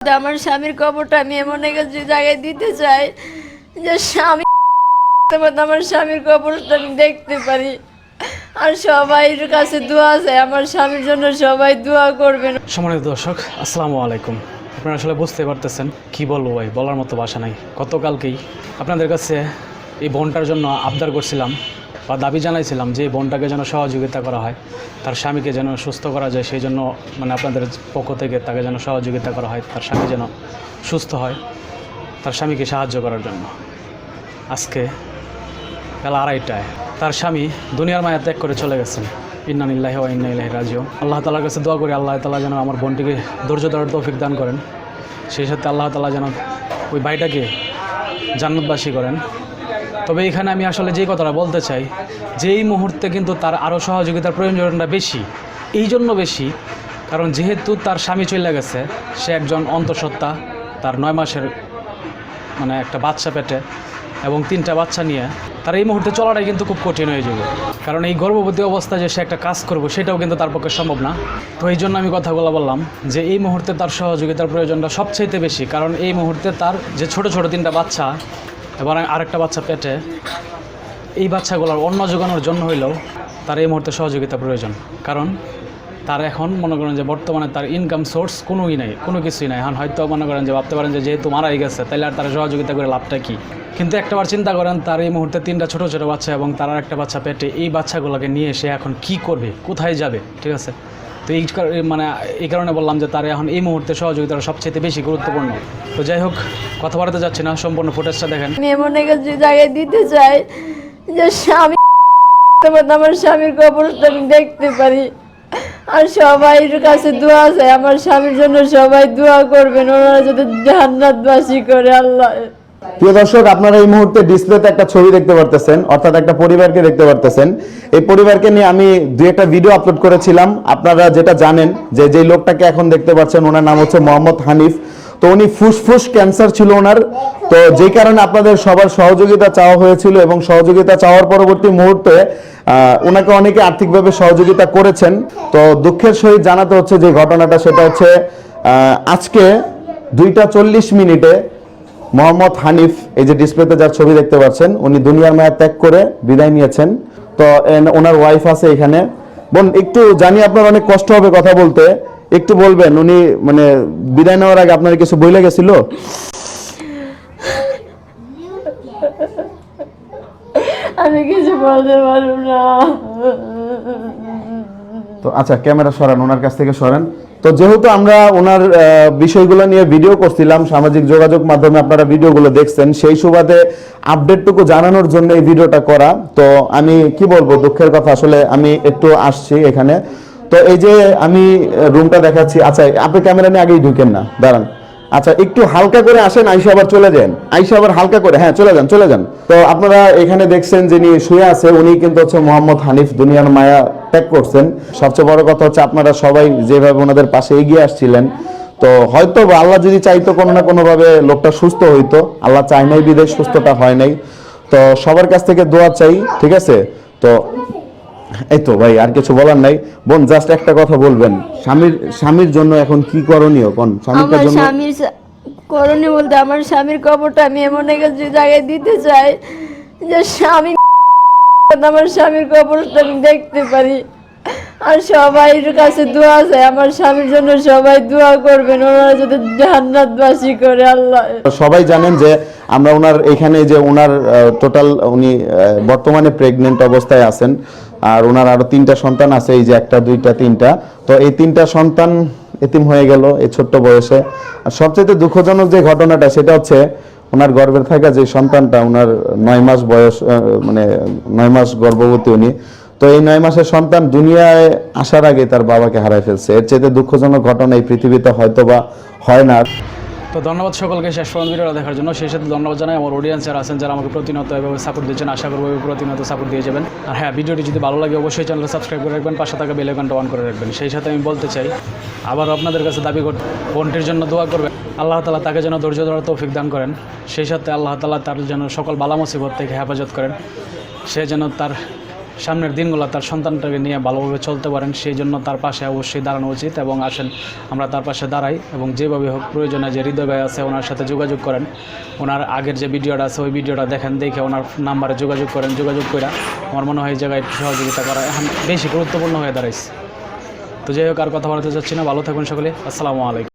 আমার স্বামীর কবরটা আমি এমন একটা জায়গায় দিতে চাই যে স্বামী আমার স্বামীর কবরটা আমি দেখতে পারি। আর সবাইয়ের কাছে দোয়া চাই, আমার স্বামীর জন্য সবাই দোয়া করবেন। সম্মানিত দর্শক, আসসালামু আলাইকুম। আপনারা আসলে বুঝতে পারতেছেন কি বলব ভাই, বলার মতো ভাষা নাই। গতকালকেই আপনাদের কাছে এই বোনটার জন্য আবদার করছিলাম। বা দাবি জানাইছিলাম যে বোনটাকে যেন সহযোগিতা করা হয়, তার স্বামীকে যেন সুস্থ করা যায়, সেই জন্য মানে আপনাদের পক্ষ থেকে তাকে যেন সহযোগিতা করা হয়, তার স্বামী যেন সুস্থ হয়, তার স্বামীকে সাহায্য করার জন্য। আজকে বেলা আড়াইটায় তার স্বামী দুনিয়ার মায়া ত্যাগ করে চলে গেছেন। ইন্নানিল্লাহ ও ইন্নাইল্লাহ রাজিও আল্লাহ তালার কাছে দোয়া করি, আল্লাহ তালা যেন আমার বোনটিকে ধৈর্য ধরার তৌফিক দান করেন। সেই সাথে আল্লাহ তালা যেন ওই বাড়িটাকে জান্নাতবাসী করেন। তবে এখানে আমি আসলে যেই কথাটা বলতে চাই যে এই মুহূর্তে কিন্তু তার আরও সহযোগিতার প্রয়োজনটা বেশি, এই জন্য বেশি, কারণ যেহেতু তার স্বামী চলে গেছে, সে একজন অন্তঃসত্ত্বা, তার নয় মাসের মানে একটা বাচ্চা পেটে এবং তিনটা বাচ্চা নিয়ে তার এই মুহূর্তে চলাটাই কিন্তু খুব কঠিন হয়ে যাবে। কারণ এই গর্ভবতী অবস্থায় যে সে একটা কাজ করবে, সেটাও কিন্তু তার পক্ষে সম্ভব না। তো এই জন্য আমি কথাগুলো বললাম যে এই মুহূর্তে তার সহযোগিতার প্রয়োজনটা সবচাইতে বেশি, কারণ এই মুহূর্তে তার যে ছোট ছোট তিনটা বাচ্চা এবং আরেকটা বাচ্চা পেটে। এই বাচ্চাগুলোর অন্ন যোগানোর জন্য হইলেও তার এই মুহূর্তে সহযোগিতা প্রয়োজন। কারণ তার এখন মনে করেন যে বর্তমানে তার ইনকাম সোর্স কোনোই নাই, কোনো কিছুই নাই। এখন হয়তো মনে করেন যে ভাবতে পারেন যেহেতু মারাই গেছে তাহলে আর তার সহযোগিতা করে লাভটা কী? কিন্তু একটাবার চিন্তা করেন, তার এই মুহূর্তে তিনটা ছোটো ছোটো বাচ্চা এবং তার একটা বাচ্চা পেটে এই বাচ্চাগুলোকে নিয়ে সে এখন কি করবে? কোথায় যাবে? ঠিক আছে? তো এই মানে এই কারণে বললাম যে তার এখন এই মুহূর্তে সহযোগিতাটা সবচেয়ে বেশি গুরুত্বপূর্ণ। তো যাই হোক, কথা বলতে যাচ্ছি না, সম্পূর্ণ ফুটেজটা দেখেন। আমি এমন একটা জায়গায় দিতে চাই যে স্বামী আমার স্বামীর কবরটা আমি দেখতে পারি। আর সবাইয়ের কাছে দোয়া আছে আমার স্বামীর জন্য সবাই দোয়া করবেন, ওনারা যাতে জান্নাতবাসী করে, আল্লাহ। প্রিয় দর্শক, আপনারা এই মুহূর্তে ডিসপ্লেতে একটা ছবি দেখতে পারতেছেন, অর্থাৎ একটা পরিবারকে দেখতে পারতেছেন। এই পরিবারকে নিয়ে আমি দুই একটা ভিডিও আপলোড করেছিলাম। আপনারা যেটা জানেন যে যে লোকটাকে এখন দেখতে পাচ্ছেন, ওনার নাম হচ্ছে মোহাম্মদ হানিফ। তো উনি ফুসফুস ক্যান্সার ছিল ওনার। তো যেই কারণে আপনাদের সবার সহযোগিতা চাওয়া হয়েছিল এবং সহযোগিতা চাওয়ার পরবর্তী মুহূর্তে ওনাকে অনেকে আর্থিকভাবে সহযোগিতা করেছেন। তো দুঃখের সহিত জানাতে হচ্ছে যে ঘটনাটা, সেটা হচ্ছে আজকে দুইটা চল্লিশ মিনিটে মোহাম্মদ হানিফ এই যে ডিসপ্লেতে যার ছবি দেখতে পাচ্ছেন উনি দুনিয়ার মায়া ত্যাগ করে বিদায় নিয়েছেন। তো ওনার ওয়াইফ আছে এখানে। বোন একটু জানি আপনার অনেক কষ্ট হবে কথা বলতে। একটু বলবেন উনি মানে বিদায় নেওয়ার আগে আপনার কিছু বইলে গেছিল আমি কিছু বলতে পারব না। তো আচ্ছা ক্যামেরা সরান ওনার কাছ থেকে সরান। তো যেহেতু আমরা ওনার বিষয়গুলো নিয়ে ভিডিও করছিলাম, সামাজিক যোগাযোগ মাধ্যমে আপনারা ভিডিওগুলো দেখছেন, সেই সুবাদে আপডেটটুকু জানানোর জন্য এই ভিডিওটা করা। তো আমি কি বলব, দুঃখের কথা, আসলে আমি একটু আসছি এখানে। তো এই যে আমি রুমটা দেখাচ্ছি আচ্ছা আপনি ক্যামেরা নিয়ে আগেই ঢুকেন না, দাঁড়ান। আচ্ছা একটু হালকা করে আসেন, আইসা আবার চলে যান। আইসা আবার হালকা করে হ্যাঁ চলে যান চলে যান। তো আপনারা এখানে দেখছেন যিনি শুয়ে আছে, উনি কিন্তু হচ্ছে মোহাম্মদ হানিফ, দুনিয়ার মায়া ত্যাগ করছেন। সবচেয়ে বড় কথা হচ্ছে আপনারা সবাই যেভাবে ওনাদের পাশে এগিয়ে আসছিলেন তো হয়তো আল্লাহ যদি চাইতো কোনো না কোনো ভাবে লোকটা সুস্থ হইতো আল্লাহ চাই নাই বিদেশ সুস্থতা হয় নাই। তো সবার কাছ থেকে দোয়া চাই ঠিক আছে? তো এই তো ভাই আর কিছু বলার নাই। বোন জাস্ট একটা কথা বলবেন। স্বামীর স্বামীর জন্য এখন কি করণীয় কোন স্বামীর জন্য স্বামীর করণীয় বলতে আমার স্বামীর কবরটা আমি এমন একটা জায়গায় দিতে চাই যে স্বামী আমার স্বামীর কবরটা আমি দেখতে পারি। আর সবাইয়ের কাছে দোয়া চাই আমার স্বামীর জন্য সবাই দোয়া করবেন, ওনারা যাতে জান্নাতবাসী করে, আল্লাহ। সবাই জানেন যে আমরা ওনার এখানে যে ওনার টোটাল উনি বর্তমানে প্রেগনেন্ট অবস্থায় আছেন, আর ওনার আরও তিনটা সন্তান আছে, এই যে একটা, দুইটা, তিনটা। তো এই তিনটা সন্তান এতিম হয়ে গেল এই ছোট্ট বয়সে। আর সবচেয়ে দুঃখজনক যে ঘটনাটা, সেটা হচ্ছে ওনার গর্ভের থাকা যে সন্তানটা, ওনার নয় মাস বয়স মানে নয় মাস গর্ভবতী উনি। তো এই নয় মাসের সন্তান দুনিয়ায় আসার আগে তার বাবাকে হারায় ফেলছে। এর চেয়ে দুঃখজনক ঘটনা এই পৃথিবীতে হয়তো বা হয় না। তো ধন্যবাদ সকলকে শেষ পর্যন্ত ভিডিওটা দেখার জন্য। সেই সাথে ধন্যবাদ জানাই আমার অডিয়েন্স যারা আছেন, যারা আমাকে প্রতিনিয়ত এভাবে সাপোর্ট দিচ্ছেন আশা করব প্রতিনিয়ত সাপোর্ট দিয়ে যাবেন। আর হ্যাঁ ভিডিওটি যদি ভালো লাগে অবশ্যই চ্যানেলটা সাবস্ক্রাইব করে রাখবেন, পাশে থাকা বেল আইকনটা অন করে রাখবেন। সেই সাথে আমি বলতে চাই, আবারও আপনাদের কাছে দাবি কর বোনটির জন্য দোয়া করবেন। আল্লাহ তালা তাকে যেন ধৈর্য ধরার তৌফিক দান করেন। সেই সাথে আল্লাহ তালা তার যেন সকল বালা মুসিবত থেকে হেফাজত করেন। সে যেন তার সামনের দিনগুলো তার সন্তানটাকে নিয়ে ভালোভাবে চলতে পারেন, সেই জন্য তার পাশে অবশ্যই দাঁড়ানো উচিত এবং আসেন। আমরা তার পাশে দাঁড়াই এবং যেভাবে হোক প্রয়োজনে যে হৃদয় ভাই আছে ওনার সাথে যোগাযোগ করেন। ওনার আগের যে ভিডিওটা আছে, ওই ভিডিওটা দেখেন, দেখে ওনার নাম্বারে যোগাযোগ করেন, যোগাযোগ করে আমার মনে হয় এই জায়গায় একটু সহযোগিতা করা এখন বেশি গুরুত্বপূর্ণ হয়ে দাঁড়াইছে। তো যাই হোক, আর কথা বলতে চাচ্ছি না। ভালো থাকুন সকলে। আসসালামু আলাইকুম।